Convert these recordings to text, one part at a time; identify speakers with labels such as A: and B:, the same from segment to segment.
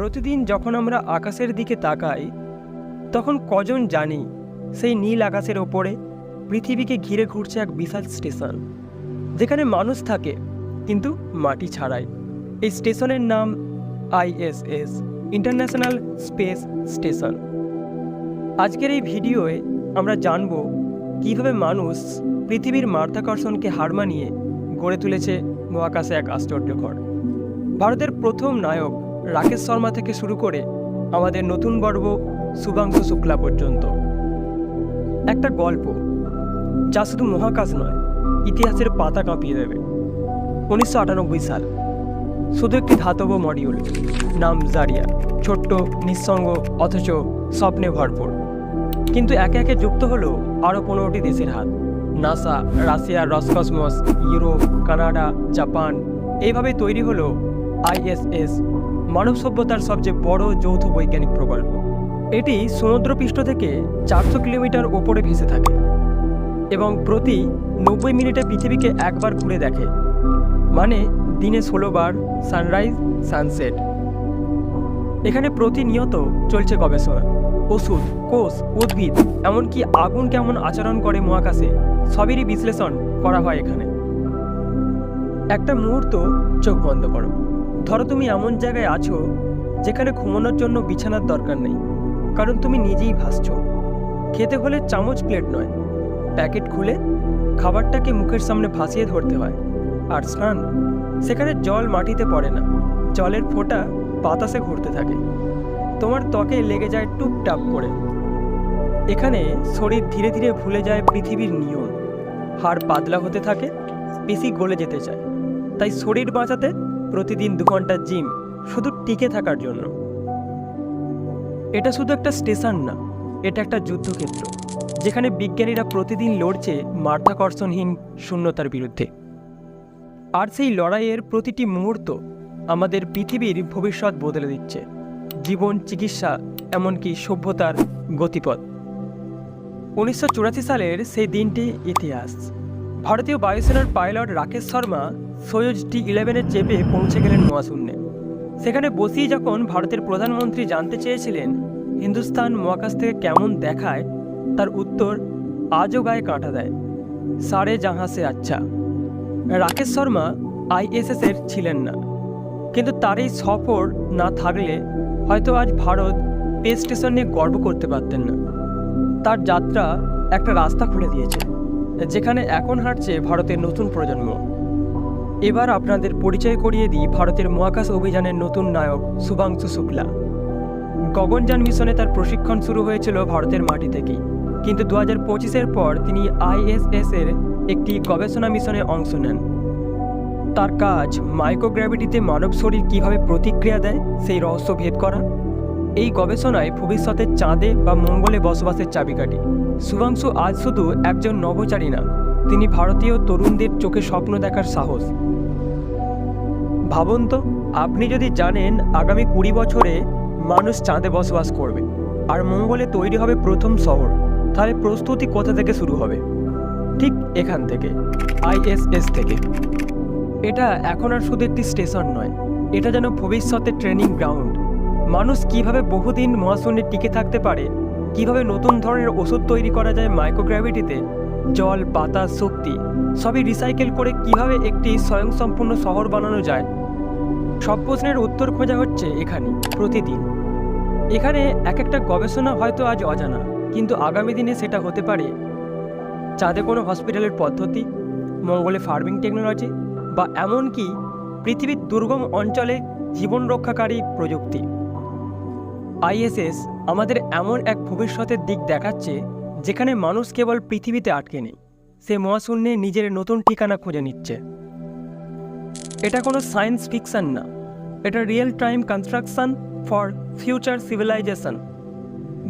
A: প্রতিদিন যখন আমরা আকাশের দিকে তাকাই, তখন কজন জানি সেই নীল আকাশের ওপরে পৃথিবীকে ঘিরে ঘুরছে এক বিশাল স্টেশন, যেখানে মানুষ থাকে কিন্তু মাটি ছাড়াই। এই স্টেশনের নাম আইএসএস ইন্টারন্যাশনাল স্পেস স্টেশন। আজকের এই ভিডিওয়ে আমরা জানব কীভাবে মানুষ পৃথিবীর মাধ্যাকর্ষণকে হার মানিয়ে গড়ে তুলেছে মহাকাশে এক আশ্চর্যকর ভারতের প্রথম নায়ক রাকেশ শর্মা থেকে শুরু করে আমাদের নতুন গর্ব শুভাংশু শুক্লা পর্যন্ত। একটা গল্প, যা শুধু মহাকাশ নয়, ইতিহাসের পাতা কাঁপিয়ে দেবে। উনিশশো আটানব্বই সাল, শুধু একটি ধাতব মডিউল নাম জারিয়া, ছোট্ট, নিঃসঙ্গ, অথচ স্বপ্নে ভরপুর। কিন্তু একে একে যুক্ত হলো আরও পনেরোটি দেশের হাত, NASA, Russia, Roscosmos, Europe, Canada, Japan. এইভাবে তৈরি হলো আইএসএস মানব সভ্যতার সবচেয়ে বড় যৌথ বৈজ্ঞানিক প্রকল্প। এটি সমুদ্রপৃষ্ঠ থেকে চারশো কিলোমিটার ওপরে ভেসে থাকে এবং প্রতি নব্বই মিনিটে পৃথিবীকে একবার ঘুরে দেখে। মানে দিনে ষোলো বার সানরাইজ, সানসেট। এখানে প্রতিনিয়ত চলছে গবেষণা। ওষুধ, কোষ, উদ্ভিদ, এমনকি আগুন কেমন আচরণ করে মহাকাশে, সবেরই বিশ্লেষণ করা হয় এখানে। একটা মুহূর্ত চোখ বন্ধ করো। ধরো তুমি এমন জায়গায় আছো যেখানে ঘুমানোর জন্য বিছানার দরকার নেই, কারণ তুমি নিজেই ভাসছ। খেতে হলে চামচ প্লেট নয়, প্যাকেট খুলে খাবারটাকে মুখের সামনে ভাসিয়ে ধরতে হয়। আর স্নান, সেখানে জল মাটিতে পড়ে না, জলের ফোঁটা বাতাসে ঘুরতে থাকে। তোমার ত্বকে লেগে যায় টুপটাপ করে। এখানে শরীর ধীরে ধীরে ভুলে যায় পৃথিবীর নিয়ম। হাড় পাতলা হতে থাকে, পেশি গলে যেতে চায়। তাই শরীর বাঁচাতে প্রতিদিন দু ঘণ্টা জিম, শুধু টিকে থাকার জন্য। এটা শুধু একটা স্টেশন না, এটা একটা যুদ্ধক্ষেত্র, যেখানে বিজ্ঞানীরা প্রতিদিন লড়ছে মাধ্যাকর্ষণহীন শূন্যতার বিরুদ্ধে। আর সেই লড়াইয়ের প্রতিটি মুহূর্ত আমাদের পৃথিবীর ভবিষ্যৎ বদলে দিচ্ছে, জীবন, চিকিৎসা, এমনকি সভ্যতার গতিপথ। উনিশশো চুরাশি সালের সেই দিনটি ইতিহাস। ভারতীয় বায়ুসেনার pilot Rakesh Sharma Soyuz T ইলেভেনে চেপে পৌঁছে গেলেন মহাশূন্যে। সেখানে বসেই যখন ভারতের প্রধানমন্ত্রী জানতে চেয়েছিলেন হিন্দুস্তান মহাকাশ থেকে কেমন দেখায়, তার উত্তর, আজও গায়ে কাঁটা দেয়। সারে জাহাঁ সে আচ্ছা। রাকেশ শর্মা আইএসএস এর ছিলেন না। কিন্তু তার এই সফর না থাকলে হয়তো আজ ভারত স্পেস স্টেশন নিয়ে গর্ব করতে পারতেন না। তার যাত্রা একটা রাস্তা খুলে দিয়েছে, যেখানে এখন হাঁটছে ভারতের নতুন প্রজন্ম। এবার আপনাদের পরিচয় করিয়ে দিই ভারতের মহাকাশ অভিযানের নতুন নায়ক, শুভাংশু শুক্লা। গগনযান মিশনে তার প্রশিক্ষণ শুরু হয়েছিল ভারতের মাটি থেকেই কিন্তু দু হাজার পঁচিশের পর তিনি আইএসএস এর একটি গবেষণা মিশনে অংশ নেন। তার কাজ মাইক্রোগ্র্যাভিটিতে মানব শরীর কীভাবে প্রতিক্রিয়া দেয় সেই রহস্য ভেদ করা। এই গবেষণায় ভবিষ্যতে চাঁদে বা মঙ্গলে বসবাসের চাবিকাঠি শুভাংশু আজ শুধু একজন নভোচারী না তিনি ভারতীয় তরুণদের চোখে স্বপ্ন দেখার সাহস। ভাবুন তো, আপনি যদি জানেন আগামী কুড়ি বছরে মানুষ চাঁদে বসবাস করবে, আর মঙ্গলে তৈরি হবে প্রথম শহর, তাহলে প্রস্তুতি কোথা থেকে শুরু হবে? ঠিক এখান থেকে, আইএসএস থেকে। এটা এখন আর শুধু একটি স্টেশন নয়, এটা যেন ভবিষ্যতের ট্রেনিং গ্রাউন্ড। মানুষ কীভাবে বহুদিন মহাশূন্যে টিকে থাকতে পারে, কীভাবে নতুন ধরনের ওষুধ তৈরি করা যায় মাইক্রোগ্র্যাভিটিতে জল, বাতাস, শক্তি সবই রিসাইকেল করে কীভাবে একটি স্বয়ংসম্পূর্ণ শহর বানানো যায়? সব প্রশ্নের উত্তর খোঁজা হচ্ছে এখানে, প্রতিদিন। এখানে এক একটা গবেষণা হয়তো আজ অজানা, কিন্তু আগামী দিনে সেটা হতে পারে। চাঁদে কোনো হসপিটালের পদ্ধতি, মঙ্গলে ফার্মিং টেকনোলজি বা এমনকি পৃথিবীর দুর্গম অঞ্চলে জীবন রক্ষাকারী প্রযুক্তি। আইএসএস আমাদের এমন এক ভবিষ্যতের দিক দেখাচ্ছে যেখানে মানুষ কেবল পৃথিবীতে আটকে নেই, সে মহাশূন্যে নিজের নতুন ঠিকানা খুঁজে নিচ্ছে। এটা কোনো সায়েন্স ফিকশান না, এটা real time construction for future civilization.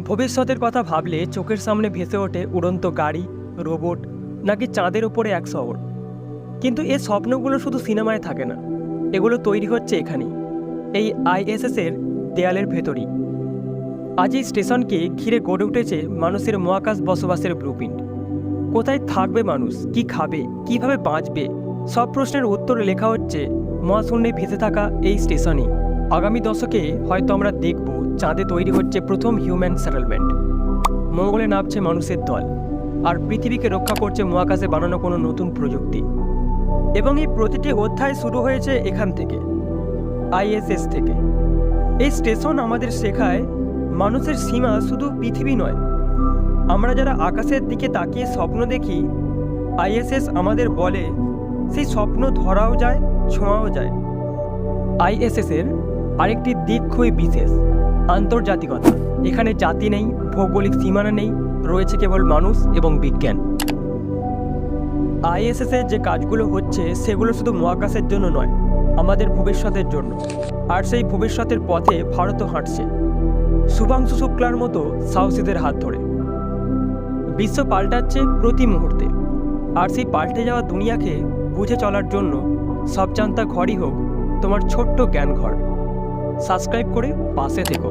A: ভবিষ্যতের কথা ভাবলে চোখের সামনে ভেসে ওঠে উড়ন্ত গাড়ি, রোবট, নাকি চাঁদের ওপরে এক শহর। কিন্তু এ স্বপ্নগুলো শুধু সিনেমায় থাকে না, এগুলো তৈরি হচ্ছে এখানেই, এই আইএসএসের দেয়ালের ভেতরই। আজ এই স্টেশনকে ঘিরে গড়ে উঠেছে মানুষের মহাকাশ বসবাসের ব্লুপ্রিন্ট কোথায় থাকবে মানুষ, কি খাবে, কীভাবে বাঁচবে, সব প্রশ্নের উত্তর লেখা হচ্ছে মহাশূন্যে ভেসে থাকা এই স্টেশনে। আগামী দশকে হয়তো আমরা দেখব চাঁদে তৈরি হচ্ছে প্রথম হিউম্যান সেটেলমেন্ট মঙ্গলে নামছে মানুষের দল, আর পৃথিবীকে রক্ষা করছে মহাকাশে বানানো কোনো নতুন প্রযুক্তি। এবং এই প্রতিটি অধ্যায় শুরু হয়েছে এখান থেকে আইএসএস থেকে। এই স্টেশন আমাদের শেখায় মানুষের সীমা শুধু পৃথিবী নয়। আমরা যারা আকাশের দিকে তাকিয়ে স্বপ্ন দেখি, আইএসএস আমাদের বলে, সেই স্বপ্ন ধরাও যায়, ছোঁয়াও যায়। আইএসএস এর আরেকটি দিক খুবই বিশেষ, আন্তর্জাতিকতা। এখানে জাতি নেই, ভৌগোলিক সীমানা নেই, রয়েছে কেবল মানুষ এবং বিজ্ঞান। আইএসএস এর যে কাজগুলো হচ্ছে, সেগুলো শুধু মহাকাশের জন্য নয়, আমাদের ভবিষ্যতের জন্য। আর সেই ভবিষ্যতের পথে ভারতও হাঁটছে। শুভাংশু শুক্লার মতো সাহসীদের হাত ধরে। বিশ্ব পাল্টাচ্ছে প্রতি মুহূর্তে, আর সেই পাল্টে যাওয়া দুনিয়াকে বুঝে চলার জন্য সব জানতা ঘরই হোক তোমার ছোট্ট জ্ঞান ঘর সাবস্ক্রাইব করে পাশে থেকো।